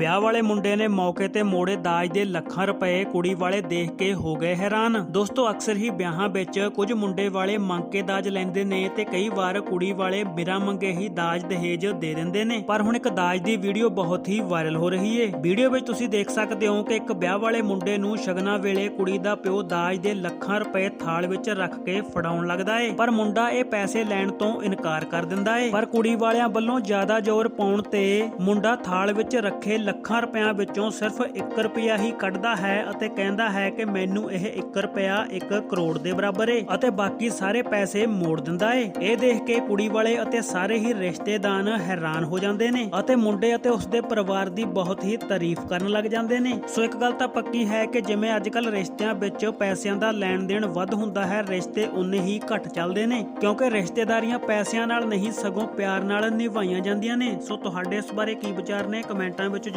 ਵਿਆਹ ਵਾਲੇ ਮੁੰਡੇ ਨੇ ਮੌਕੇ ਤੇ ਮੋੜੇ ਦਾਜ ਦੇ ਲੱਖਾਂ ਰੁਪਏ ਕੁੜੀ ਵਾਲੇ ਦੇਖ ਕੇ ਹੋ ਗਏ ਹੈਰਾਨ। ਦੋਸਤੋ, ਅਕਸਰ ਹੀ ਵਿਆਹਾਂ ਵਿੱਚ ਕੁਝ ਮੁੰਡੇ ਵਾਲੇ ਮੰਗ ਕੇ ਦਾਜ ਲੈਂਦੇ ਨੇ ਤੇ ਕਈ ਵਾਰ ਕੁੜੀ ਵਾਲੇ ਬਿਨਾਂ ਮੰਗੇ ਹੀ ਦਾਜ ਦਹੇਜ ਦੇ ਦਿੰਦੇ ਨੇ। ਪਰ ਹੁਣ ਇੱਕ ਦਾਜ ਦੀ ਵੀਡੀਓ ਬਹੁਤ ਹੀ ਵਾਇਰਲ ਹੋ ਰਹੀ ਏ। ਵੀਡੀਓ ਵਿੱਚ ਤੁਸੀਂ ਦੇਖ ਸਕਦੇ ਹੋ ਕਿ ਇੱਕ ਵਿਆਹ ਵਾਲੇ ਮੁੰਡੇ ਨੂੰ ਸ਼ਗਨਾਂ ਵੇਲੇ ਕੁੜੀ ਦਾ ਪਿਓ ਦਾਜ ਦੇ ਲੱਖਾਂ ਰੁਪਏ ਥਾਲ ਵਿੱਚ ਰੱਖ ਕੇ ਫੜਾਉਣ ਲੱਗਦਾ ਏ। ਪਰ ਮੁੰਡਾ ਇਹ ਪੈਸੇ ਲੈਣ ਤੋਂ ਇਨਕਾਰ ਕਰ ਦਿੰਦਾ ਏ। ਪਰ ਕੁੜੀ ਵਾਲਿਆਂ ਵੱਲੋਂ ਜ਼ਿਆਦਾ ਜ਼ੋਰ ਪਾਉਣ ਤੇ ਮੁੰਡਾ ਥਾਲ ਵਿੱਚ ਰੱਖੇ ਲੱਖਾਂ ਰੁਪਇਆਂ ਵਿੱਚੋਂ ਸਿਰਫ 1 ਰੁਪਿਆ ਹੀ ਕੱਢਦਾ ਹੈ ਅਤੇ ਕਹਿੰਦਾ ਹੈ ਕਿ ਮੈਨੂੰ ਇਹ 1 ਰੁਪਿਆ 1 ਕਰੋੜ ਦੇ ਬਰਾਬਰ ਏ ਅਤੇ ਬਾਕੀ ਸਾਰੇ ਪੈਸੇ ਮੋੜ ਦਿੰਦਾ ਏ। ਇਹ ਦੇਖ ਕੇ ਕੁੜੀ ਵਾਲੇ ਅਤੇ ਸਾਰੇ ਹੀ ਰਿਸ਼ਤੇਦਾਨ ਹੈਰਾਨ ਹੋ ਜਾਂਦੇ ਨੇ ਅਤੇ ਮੁੰਡੇ ਅਤੇ ਉਸਦੇ ਪਰਿਵਾਰ ਦੀ ਬਹੁਤ ਹੀ ਤਾਰੀਫ ਕਰਨ ਲੱਗ ਜਾਂਦੇ ਨੇ। ਸੋ ਇੱਕ ਗੱਲ ਤਾਂ ਪੱਕੀ ਹੈ ਕਿ ਜਿਵੇਂ ਅੱਜਕੱਲ ਰਿਸ਼ਤਿਆਂ ਵਿੱਚ ਪੈਸਿਆਂ ਦਾ ਲੈਣ ਦੇਣ ਵੱਧ ਹੁੰਦਾ ਹੈ, ਰਿਸ਼ਤੇ ਉਨੇ ਹੀ ਘੱਟ ਚੱਲਦੇ ਨੇ ਕਿਉਂਕਿ ਰਿਸ਼ਤੇਦਾਰੀਆਂ ਪੈਸਿਆਂ ਨਾਲ ਨਹੀਂ, ਸਗੋਂ ਪਿਆਰ ਨਾਲ ਨਿਭਾਈਆਂ ਜਾਂਦੀਆਂ ਨੇ। ਸੋ ਤੁਹਾਡੇ ਇਸ ਬਾਰੇ ਕੀ ਵਿਚਾਰ ਨੇ? ਕਮੈਂਟਾਂ ਵਿੱਚ